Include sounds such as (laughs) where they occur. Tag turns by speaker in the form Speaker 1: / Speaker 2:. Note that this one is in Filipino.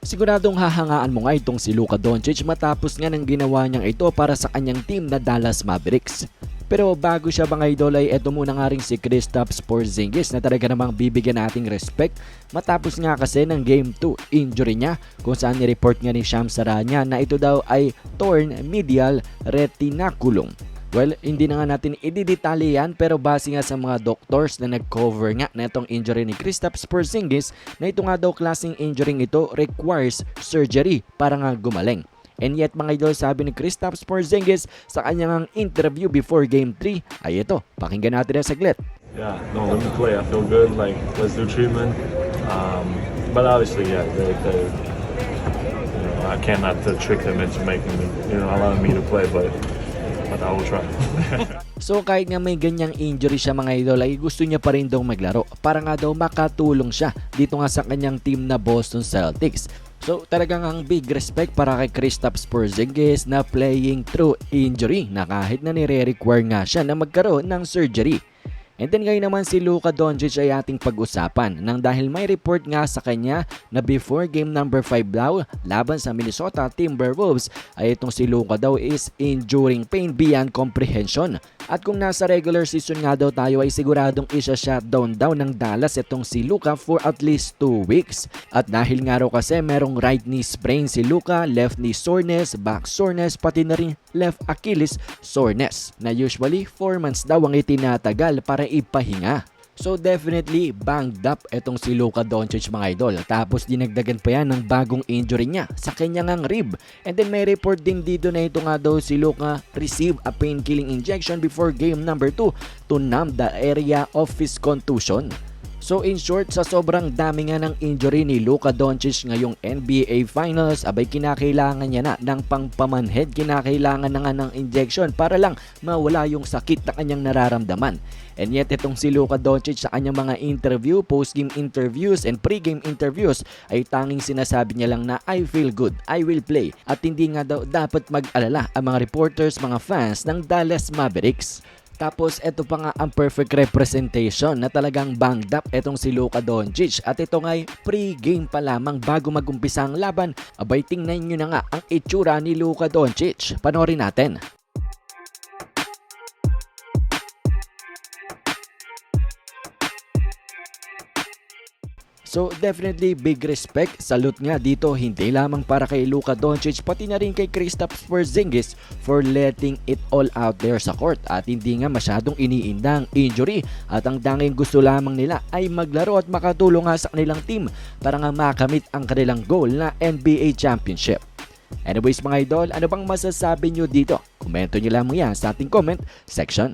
Speaker 1: Siguradong hahangaan mo nga itong si Luka Doncic matapos nga ng ginawa niyang ito para sa kanyang team na Dallas Mavericks. Pero bago siya mga idol ay eto muna nga rin si Kristaps Porzingis na talaga namang bibigyan nating respect matapos nga kasi ng Game 2 injury niya kung saan ni-report nga ni Sham Saranya na ito daw ay torn medial retinaculum. Well, hindi na nga natin ididetalye yan pero base nga sa mga doctors na nag-cover nga na itong injury ni Kristaps Porzingis na ito nga daw klaseng injury ito requires surgery para nga gumaling. And yet mga idol sabi ni Kristaps Porzingis sa kanyang interview before Game 3 ay ito, pakinggan natin ang saglit.
Speaker 2: Yeah, no, let me play. I feel good. Like, let's do treatment. Um, but obviously, yeah, they, they, you know, I cannot trick them into making me, you know, allowing me to play, but, but I will try. (laughs)
Speaker 1: So kahit nga may ganyang injury siya mga idol ay gusto niya pa rin daw maglaro para nga daw makatulong siya dito nga sa kanyang team na Boston Celtics. So talagang ang big respect para kay Kristaps Porzingis na playing through injury na kahit na nire-require nga siya na magkaroon ng surgery. And then ngayon naman si Luka Doncic ay ating pag-usapan nang dahil may report nga sa kanya na before game number 5 daw laban sa Minnesota Timberwolves ay itong si Luka daw is enduring pain beyond comprehension. At kung nasa regular season nga daw tayo ay siguradong isa shutdown daw ng Dallas itong si Luka for at least 2 weeks. At dahil nga raw kasi merong right knee sprain si Luka, left knee soreness, back soreness, pati na rin left Achilles soreness na usually 4 months daw ang itinatagal para ipahinga. So definitely banged up etong si Luka Doncic mga idol. Tapos dinagdagan pa yan ng bagong injury niya sa kanyang ang rib. And then may report din dito na ito nga daw si Luka receive a painkilling injection before game number 2 to numb the area of his contusion. So in short, sa sobrang dami nga ng injury ni Luka Doncic ngayong NBA Finals, abay kinakailangan niya na ng pangpamanhead, kinakailangan na nga ng injection para lang mawala yung sakit na kanyang nararamdaman. And yet itong si Luka Doncic sa kanyang mga interview, post-game interviews and pre-game interviews ay tanging sinasabi niya lang na I feel good, I will play. At hindi nga daw dapat mag-alala ang mga reporters, mga fans ng Dallas Mavericks. Tapos ito pa nga ang perfect representation na talagang banged up itong si Luka Doncic at ito nga'y pre-game pa lamang bago magumpisa ang laban. Abay tingnan nyo na nga ang itsura ni Luka Doncic. Panorin natin. So definitely big respect, salute nga dito hindi lamang para kay Luka Doncic pati na rin kay Kristaps Porzingis for letting it all out there sa court at hindi nga masyadong iniindang injury at ang tanging gusto lamang nila ay maglaro at makatulong nga sa kanilang team para nga makamit ang kanilang goal na NBA Championship. Anyways mga idol, ano bang masasabi nyo dito? Komento nyo lamang yan sa ating comment section.